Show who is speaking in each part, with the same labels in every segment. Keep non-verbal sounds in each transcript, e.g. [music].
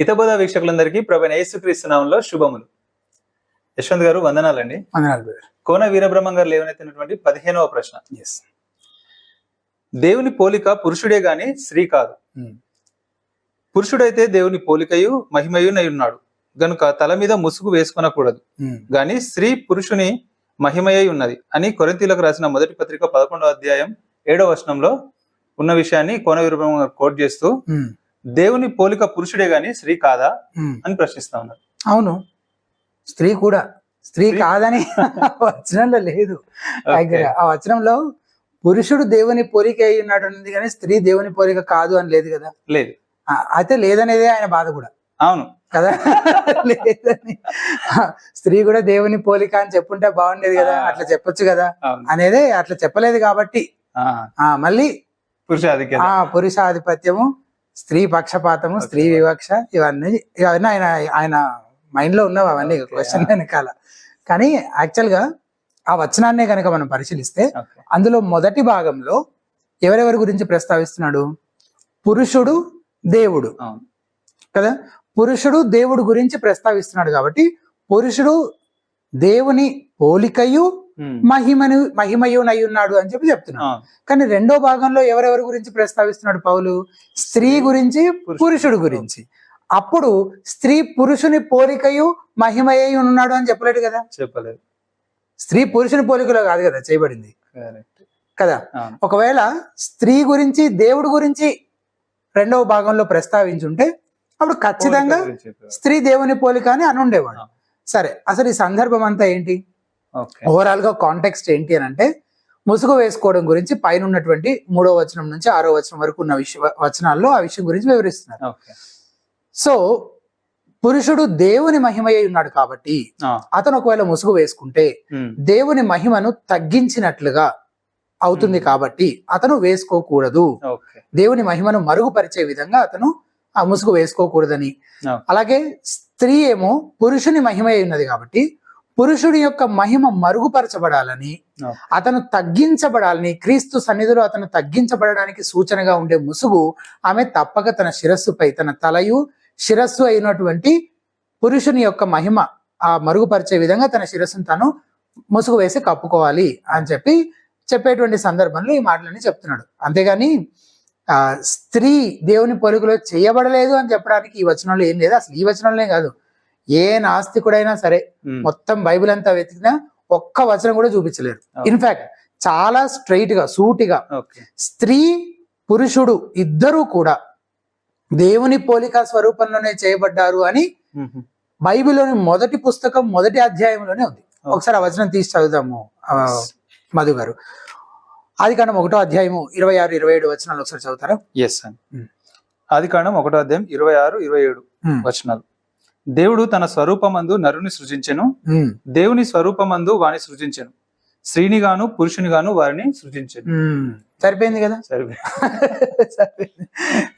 Speaker 1: హితబోధ వీక్షకులందరికీ ప్రభు యేసుక్రీస్తు నామంలో శుభములు. యశ్వంత్ గారు వందనాలండి.
Speaker 2: వందనాలు
Speaker 1: కోన వీరబ్రహ్మం గారు లేవనెత్తినటువంటి పదిహేనవ ప్రశ్న.
Speaker 2: ఎస్
Speaker 1: దేవుని పోలిక పురుషుడే గాని స్త్రీ కాదు. పురుషుడైతే దేవుని పోలికయు మహిమయు ఉన్నాడు గనుక తల మీద ముసుగు వేసుకొనకూడదు. గాని స్త్రీ పురుషుని మహిమయై ఉన్నది అని కొరింతీలకు రాసిన మొదటి పత్రిక పదకొండవ అధ్యాయం ఏడవ వచనంలో ఉన్న విషయాన్ని కోన వీరబ్రహ్మం గారు కోట్ చేస్తూ దేవుని పోలిక పురుషుడే గాని స్త్రీ కాదా అని ప్రశ్నిస్తా ఉన్నారు.
Speaker 2: అవును. స్త్రీ కూడా. స్త్రీ కాదని [laughs] వచనంలో లేదు. ఆ వచనంలో పురుషుడు దేవుని పోలిక అయి ఉన్నాడు అన్నది కానీ స్త్రీ దేవుని పోలిక కాదు అని లేదు కదా?
Speaker 1: లేదు.
Speaker 2: అయితే లేదనేదే ఆయన బాధ కూడా.
Speaker 1: అవును.
Speaker 2: కదా? [laughs] లేదని. స్త్రీ కూడా దేవుని పోలిక అని చెప్పుంటే బాగుండేది కదా? అట్లా చెప్పొచ్చు కదా? అనేది అట్లా చెప్పలేదు కాబట్టి. మళ్ళీ
Speaker 1: పురుష ఆధిక్యత
Speaker 2: ఆ పురుషాధిపత్యము స్త్రీ పక్షపాతము స్త్రీ వివక్ష ఇవన్నీ ఇవన్నీ ఆయన ఆయన మైండ్లో ఉన్నవి అవన్నీ. క్వశ్చన్ వెనకాల. కానీ యాక్చువల్గా ఆ వచనాన్నే కనుక మనం పరిశీలిస్తే. అందులో మొదటి భాగంలో ఎవరెవరి గురించి ప్రస్తావిస్తున్నాడు? పురుషుడు దేవుడు. కదా? పురుషుడు దేవుడు గురించి ప్రస్తావిస్తున్నాడు కాబట్టి పురుషుడు దేవుని పోలికయు మహిమను మహిమయునై ఉన్నాడు అని చెప్పి చెప్తున్నాడు. కానీ రెండో భాగంలో ఎవరెవరి గురించి ప్రస్తావిస్తున్నాడు పౌలు? స్త్రీ గురించి
Speaker 1: పురుషుడు.
Speaker 2: గురించి. అప్పుడు స్త్రీ పురుషుని పోలికయు మహిమయ్యి ఉన్నాడు అని చెప్పలేడు కదా?
Speaker 1: చెప్పలేదు.
Speaker 2: స్త్రీ పురుషుని పోలికలో కాదు కదా చేయబడింది. కదా? ఒకవేళ స్త్రీ గురించి దేవుడి గురించి రెండవ భాగంలో ప్రస్తావించుంటే అప్పుడు ఖచ్చితంగా. స్త్రీ దేవుని పోలిక అని అనుండేవాడు.
Speaker 1: ఆ.
Speaker 2: సరే అసలు ఈ సందర్భం అంతా ఏంటి? ఓవరాల్గా కాంటెక్స్ట్ ఏంటి అని అంటే ముసుగు వేసుకోవడం గురించి పైన ఉన్నటువంటి మూడో వచనం నుంచి ఆరో వచనం వరకు ఉన్న విషయ వచనాల్లో ఆ విషయం గురించి వివరిస్తున్నారు. సో పురుషుడు దేవుని మహిమయ్య ఉన్నాడు కాబట్టి అతను ఒకవేళ ముసుగు వేసుకుంటే దేవుని మహిమను తగ్గించినట్లుగా అవుతుంది. కాబట్టి అతను వేసుకోకూడదు. దేవుని మహిమను మరుగుపరిచే విధంగా అతను ఆ ముసుగు వేసుకోకూడదని. అలాగే స్త్రీ ఏమో పురుషుని మహిమ అయి ఉన్నది కాబట్టి పురుషుడి యొక్క మహిమ మరుగుపరచబడాలని. అతను తగ్గించబడాలని క్రీస్తు సన్నిధిలో అతను తగ్గించబడడానికి సూచనగా ఉండే ముసుగు ఆమె తప్పక తన శిరస్సుపై తన తలయు శిరస్సు అయినటువంటి పురుషుని యొక్క మహిమ ఆ మరుగుపరిచే విధంగా తన శిరస్సును తను ముసుగు వేసి కప్పుకోవాలి అని చెప్పి చెప్పేటువంటి సందర్భంలో ఈ మాటలన్నీ చెప్తున్నాడు. అంతేగాని ఆ స్త్రీ దేవుని పొరుగులో చేయబడలేదు అని చెప్పడానికి ఈ వచనంలో ఏం లేదు. అసలు ఈ వచనంలోనే కాదు. ఏ నాస్తికుడైనా సరే మొత్తం బైబిల్ అంతా వెతికినా ఒక్క వచనం కూడా చూపించలేరు. ఇన్ఫాక్ట్ చాలా స్ట్రైట్గా సూటిగా. స్త్రీ పురుషుడు ఇద్దరూ కూడా దేవుని పోలిక స్వరూపంలోనే చేయబడ్డారు అని బైబిల్లోని మొదటి పుస్తకం మొదటి అధ్యాయంలోనే ఉంది. ఒకసారి ఆ వచనం తీసి చదువుదాము మధు గారు. ఆది కాండం ఒకటో అధ్యాయము ఇరవై ఆరు ఇరవై ఏడు వచనాలు ఒకసారి చదువుతారా?
Speaker 1: ఎస్ అండి. ఆది కాండం ఒకటో అధ్యాయం ఇరవై ఆరు ఇరవై ఏడు వచనాలు. దేవుడు తన స్వరూపమందు నరుని సృజించెను. దేవుని స్వరూపమందు వాని సృజించెను. స్త్రీని గాను పురుషుని గాను వారిని సృజించెను.
Speaker 2: ఉమ్. సరిపోయింది కదా?
Speaker 1: సరే
Speaker 2: సరిపోయింది.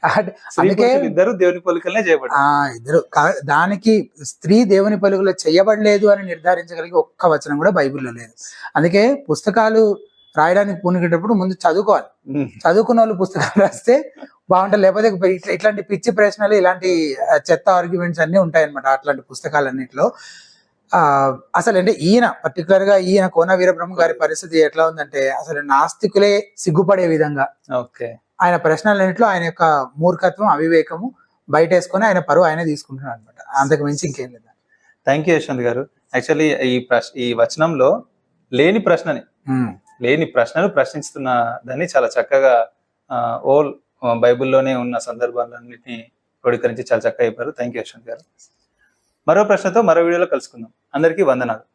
Speaker 2: [laughs]
Speaker 1: ఇద్దరు దేవుని పోలికలనే చేయబడ్డారు.
Speaker 2: ఆ ఇద్దరు. దానికి స్త్రీ దేవుని పలుకులో చేయబడలేదు అని నిర్ధారించగలిగే ఒక్క వచనం కూడా బైబిల్లో లేదు. అందుకే పుస్తకాలు రాయడానికి పూనుకునేటప్పుడు ముందు చదువుకోవాలి. చదువుకున్న వాళ్ళు పుస్తకాలు రాస్తే బాగుంటుంది లేకపోతే ఇట్లా- ఇట్లాంటి పిచ్చి ప్రశ్నలు ఇలాంటి చెత్త ఆర్గ్యుమెంట్స్ అన్ని ఉంటాయన్నమాట అట్లాంటి పుస్తకాలన్నింటిలో. ఆ అసలు అంటే ఈయన పర్టికులర్గా ఈయన కోన వీరబ్రహ్మ గారి పరిస్థితి ఎట్లా ఉందంటే అసలు నాస్తికులే సిగ్గుపడే విధంగా
Speaker 1: ఓకే.
Speaker 2: ఆయన ప్రశ్నలన్నింటిలో ఆయన యొక్క మూర్ఖత్వం అవివేకము బయటేసుకొని ఆయన పరువు ఆయన తీసుకుంటున్నాడు అనమాట అంతకు మించి ఇంకేం లేదు.
Speaker 1: థ్యాంక్ యూ యశ్వంత్ గారు. యాక్చువల్లీ ఈ ప్రశ్న ఈ వచనంలో లేని ప్రశ్నని లేని ప్రశ్నలు ప్రశ్నిస్తున్న దాన్ని చాలా చక్కగా ఓల్ బైబిల్లోనే ఉన్న సందర్భాలన్నింటినీ క్రోడీకరించి చాలా చక్కగా చెప్పారు. థ్యాంక్ యూ యశ్వంత్ గారు. మరో ప్రశ్నతో మరో వీడియోలో కలుసుకుందాం. అందరికీ వందనాలు.